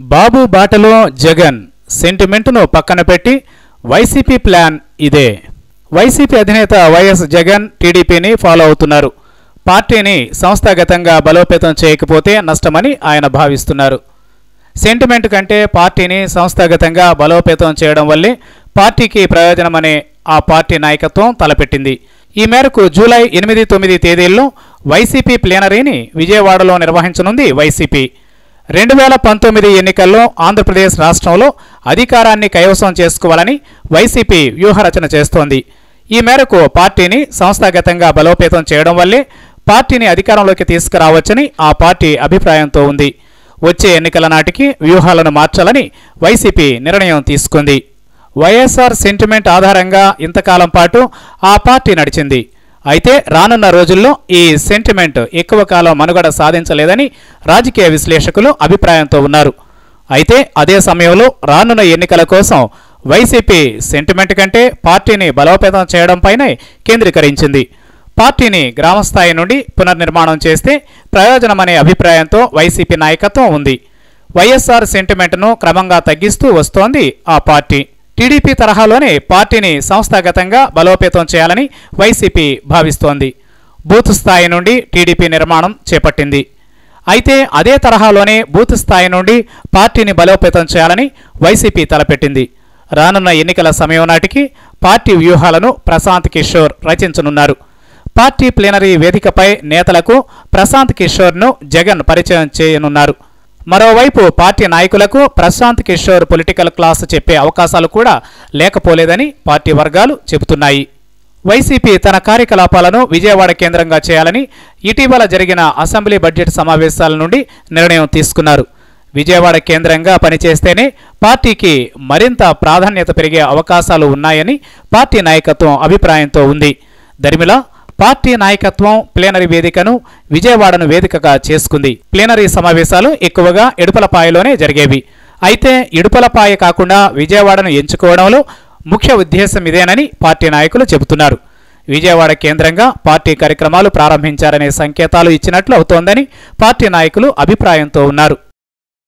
బాబు బాటలో జగన్ సెంటిమెంట్ను పక్కన పెట్టి వైసీపీ ప్లాన్ ఇదే. వైసీపీ అధినేత వైఎస్ జగన్ టీడీపీని ఫాలో అవుతున్నారు. పార్టీని సంస్థాగతంగా బలోపేతం చేయకపోతే నష్టమని ఆయన భావిస్తున్నారు. సెంటిమెంట్ కంటే పార్టీని సంస్థాగతంగా బలోపేతం చేయడం వల్లే పార్టీకి ప్రయోజనమనే ఆ పార్టీ నాయకత్వం తలపెట్టింది. ఈ మేరకు జూలై ఎనిమిది తొమ్మిది తేదీల్లో వైసీపీ ప్లేనరీని విజయవాడలో నిర్వహించనుంది వైసీపీ. రెండు వేల పంతొమ్మిది ఎన్నికల్లో ఆంధ్రప్రదేశ్ రాష్ట్రంలో అధికారాన్ని కైవసం చేసుకోవాలని వైసీపీ వ్యూహరచన చేస్తోంది. ఈ మేరకు పార్టీని సంస్థాగతంగా బలోపేతం చేయడం వల్లే పార్టీని అధికారంలోకి తీసుకురావచ్చని ఆ పార్టీ అభిప్రాయంతో ఉంది. వచ్చే ఎన్నికల నాటికి వ్యూహాలను మార్చాలని వైసీపీ నిర్ణయం తీసుకుంది. వైఎస్ఆర్ సెంటిమెంట్ ఆధారంగా ఇంతకాలం పాటు ఆ పార్టీ నడిచింది. అయితే రానున్న రోజుల్లో ఈ సెంటిమెంట్ ఎక్కువ కాలం మనుగడ సాధించలేదని రాజకీయ విశ్లేషకులు అభిప్రాయంతో ఉన్నారు. అయితే అదే సమయంలో రానున్న ఎన్నికల కోసం వైసీపీ సెంటిమెంట్ కంటే పార్టీని బలోపేతం చేయడంపైనే కేంద్రీకరించింది. పార్టీని గ్రామస్థాయి నుండి పునర్నిర్మాణం చేస్తే ప్రయోజనమనే అభిప్రాయంతో వైసీపీ నాయకత్వం ఉంది. వైఎస్ఆర్ సెంటిమెంట్ను క్రమంగా తగ్గిస్తూ వస్తోంది ఆ పార్టీ. టీడీపీ తరహాలోనే పార్టీని సంస్థాగతంగా బలోపేతం చేయాలని వైసీపీ భావిస్తోంది. బూత్ స్థాయి నుండి టీడీపీ నిర్మాణం చేపట్టింది. అయితే అదే తరహాలోనే బూత్ స్థాయి నుండి పార్టీని బలోపేతం చేయాలని వైసీపీ తలపెట్టింది. రానున్న ఎన్నికల సమయం నాటికి పార్టీ వ్యూహాలను ప్రశాంత్ కిషోర్ రచించనున్నారు. పార్టీ ప్లీనరీ వేదికపై నేతలకు ప్రశాంత్ కిషోర్ను జగన్ పరిచయం చేయనున్నారు. మరోవైపు పార్టీ నాయకులకు ప్రశాంత్ కిషోర్ పొలిటికల్ క్లాస్ చెప్పే అవకాశాలు కూడా లేకపోలేదని పార్టీ వర్గాలు చెబుతున్నాయి. వైసీపీ తన కార్యకలాపాలను విజయవాడ కేంద్రంగా చేయాలని ఇటీవల జరిగిన అసెంబ్లీ బడ్జెట్ సమావేశాల నుండి నిర్ణయం తీసుకున్నారు. విజయవాడ కేంద్రంగా పనిచేస్తేనే పార్టీకి మరింత ప్రాధాన్యత పెరిగే అవకాశాలు ఉన్నాయని పార్టీ నాయకత్వం అభిప్రాయంతో ఉంది. దరిమిలా పార్టీ నాయకత్వం ప్లేనరీ వేదికను విజయవాడను వేదికగా చేసుకుంది. ప్లేనరీ సమావేశాలు ఎక్కువగా ఎడుపలపాయలోనే జరిగేవి. అయితే ఇడుపలపాయ కాకుండా విజయవాడను ఎంచుకోవడంలో ముఖ్య ఉద్దేశం ఇదేనని పార్టీ నాయకులు చెబుతున్నారు. విజయవాడ కేంద్రంగా పార్టీ కార్యక్రమాలు ప్రారంభించారనే సంకేతాలు ఇచ్చినట్లు అవుతోందని పార్టీ నాయకులు అభిప్రాయంతో ఉన్నారు.